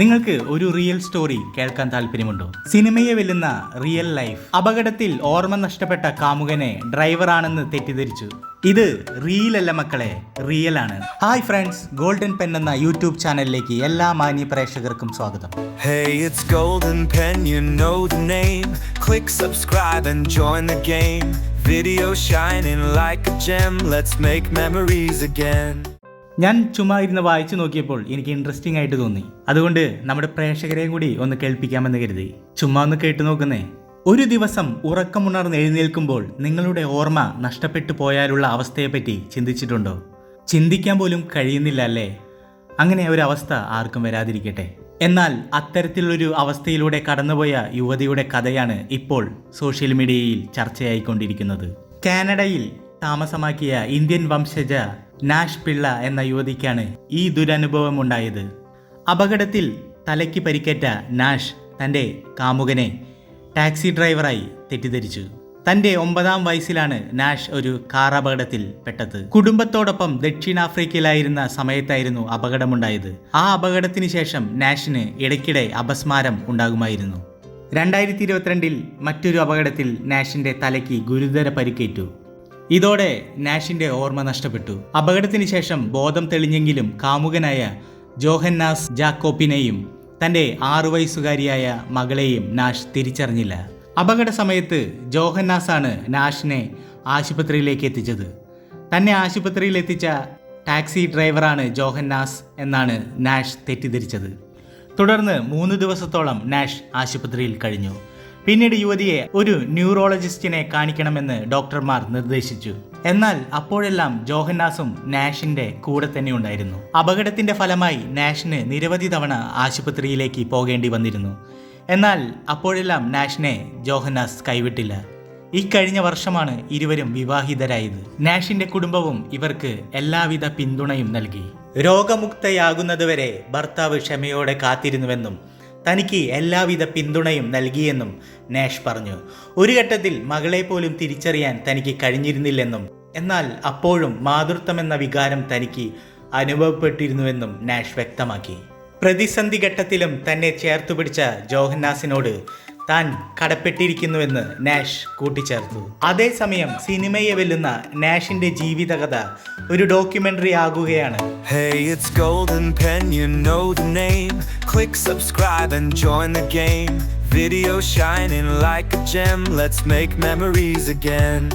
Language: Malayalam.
നിങ്ങൾക്ക് ഒരു റിയൽ സ്റ്റോറി കേൾക്കാൻ താല്പര്യമുണ്ടോ സിനിമയെ വെല്ലുന്ന റിയൽ ലൈഫ് അപകടത്തിൽ ഓർമ്മ നഷ്ടപ്പെട്ട കാമുകനെ ഡ്രൈവറാണെന്ന് തെറ്റിദ്ധരിച്ചു ഇത് റിയൽ അല്ല മക്കളെ റിയൽ ആണ് ഹായ് ഫ്രണ്ട്സ് ഗോൾഡൻ പെൻ എന്ന യൂട്യൂബ് ചാനലിലേക്ക് എല്ലാ മാന്യ പ്രേക്ഷകർക്കും സ്വാഗതം Hey, it's Golden Pen, you know the name. Click subscribe and join the game. Video shining like a gem, let's make memories again. ഞാൻ ചുമ്മാ ഇരുന്ന് വായിച്ചു നോക്കിയപ്പോൾ എനിക്ക് ഇൻട്രസ്റ്റിംഗ് ആയിട്ട് തോന്നി. അതുകൊണ്ട് നമ്മുടെ പ്രേക്ഷകരെയും കൂടി ഒന്ന് കേൾപ്പിക്കാമെന്ന് കരുതി. ചുമ്മാ ഒന്ന് കേട്ടു നോക്കുന്നേ. ഒരു ദിവസം ഉറക്കമുണർന്ന് എഴുന്നേൽക്കുമ്പോൾ നിങ്ങളുടെ ഓർമ്മ നഷ്ടപ്പെട്ടു പോയാലുള്ള അവസ്ഥയെപ്പറ്റി ചിന്തിച്ചിട്ടുണ്ടോ? ചിന്തിക്കാൻ പോലും കഴിയുന്നില്ല അല്ലേ? അങ്ങനെ ഒരു അവസ്ഥ ആർക്കും വരാതിരിക്കട്ടെ. എന്നാൽ അത്തരത്തിലൊരു അവസ്ഥയിലൂടെ കടന്നുപോയ യുവതിയുടെ കഥയാണ് ഇപ്പോൾ സോഷ്യൽ മീഡിയയിൽ ചർച്ചയായിക്കൊണ്ടിരിക്കുന്നത്. കാനഡയിൽ താമസമാക്കിയ ഇന്ത്യൻ വംശജ നാഷ് പിള്ള എന്ന യുവതിക്കാണ് ഈ ദുരനുഭവം ഉണ്ടായത് അപകടത്തിൽ തലയ്ക്ക് പരിക്കേറ്റ നാഷ് തന്റെ കാമുകനെ ടാക്സി ഡ്രൈവറായി തെറ്റിദ്ധരിച്ചു. തന്റെ ഒമ്പതാം വയസ്സിലാണ് നാഷ് ഒരു കാർ അപകടത്തിൽ പെട്ടത്. കുടുംബത്തോടൊപ്പം ദക്ഷിണാഫ്രിക്കയിലായിരുന്ന സമയത്തായിരുന്നു അപകടമുണ്ടായത്. ആ അപകടത്തിന് ശേഷം നാഷിന് ഇടയ്ക്കിടെ അപസ്മാരം ഉണ്ടാകുമായിരുന്നു. രണ്ടായിരത്തി ഇരുപത്തിരണ്ടിൽ മറ്റൊരു അപകടത്തിൽ നാഷിന്റെ തലയ്ക്ക് ഗുരുതര പരിക്കേറ്റു. ഇതോടെ നാഷിന്റെ ഓർമ്മ നഷ്ടപ്പെട്ടു. അപകടത്തിന് ശേഷം ബോധം തെളിഞ്ഞെങ്കിലും കാമുകനായ ജോഹന്നാസ് ജാക്കോപ്പിനെയും തന്റെ ആറു വയസ്സുകാരിയായ മകളെയും നാഷ് തിരിച്ചറിഞ്ഞില്ല. അപകട സമയത്ത് ജോഹന്നാസാണ് നാഷിനെ ആശുപത്രിയിലേക്ക് എത്തിച്ചത്. തന്നെ ആശുപത്രിയിൽ എത്തിച്ച ടാക്സി ഡ്രൈവറാണ് ജോഹന്നാസ് എന്നാണ് നാഷ് തെറ്റിദ്ധരിച്ചത്. തുടർന്ന് മൂന്ന് ദിവസത്തോളം നാഷ് ആശുപത്രിയിൽ കഴിഞ്ഞു. പിന്നീട് യുവതിയെ ഒരു ന്യൂറോളജിസ്റ്റിനെ കാണിക്കണമെന്ന് ഡോക്ടർമാർ നിർദ്ദേശിച്ചു. എന്നാൽ അപ്പോഴെല്ലാം ജോഹന്നാസും നാഷിന്റെ കൂടെ തന്നെ ഉണ്ടായിരുന്നു. അപകടത്തിന്റെ ഫലമായി നാഷിന് നിരവധി തവണ ആശുപത്രിയിലേക്ക് പോകേണ്ടി വന്നിരുന്നു. എന്നാൽ അപ്പോഴെല്ലാം നാഷിനെ ജോഹന്നാസ് കൈവിട്ടില്ല. ഇക്കഴിഞ്ഞ വർഷമാണ് ഇരുവരും വിവാഹിതരായത്. നാഷിന്റെ കുടുംബവും ഇവർക്ക് എല്ലാവിധ പിന്തുണയും നൽകി. രോഗമുക്തയാകുന്നതുവരെ ഭർത്താവ് ക്ഷമയോടെ കാത്തിരുന്നുവെന്നും തനിക്ക് എല്ലാവിധ പിന്തുണയും നൽകിയെന്നും നാഷ് പറഞ്ഞു. ഒരു ഘട്ടത്തിൽ മകളെ പോലും തിരിച്ചറിയാൻ തനിക്ക് കഴിഞ്ഞിരുന്നില്ലെന്നും എന്നാൽ അപ്പോഴും മാതൃത്വമെന്ന വികാരം തനിക്ക് അനുഭവപ്പെട്ടിരുന്നുവെന്നും നാഷ് വ്യക്തമാക്കി. പ്രതിസന്ധി ഘട്ടത്തിലും തന്നെ ചേർത്തു പിടിച്ച ജോഹന്നാസിനോട് താൻ കടപ്പെട്ടിരിക്കുന്നുവെന്ന് നാഷ് കൂട്ടിച്ചേർത്തു അതേസമയം സിനിമയെ വെല്ലുന്ന നാഷിന്റെ ജീവിതകഥ ഒരു ഡോക്യുമെന്ററി ആകുകയാണ് Hey, it's Golden Pen, you know the name. Click subscribe and join the game. Video shining like a gem, let's make memories again.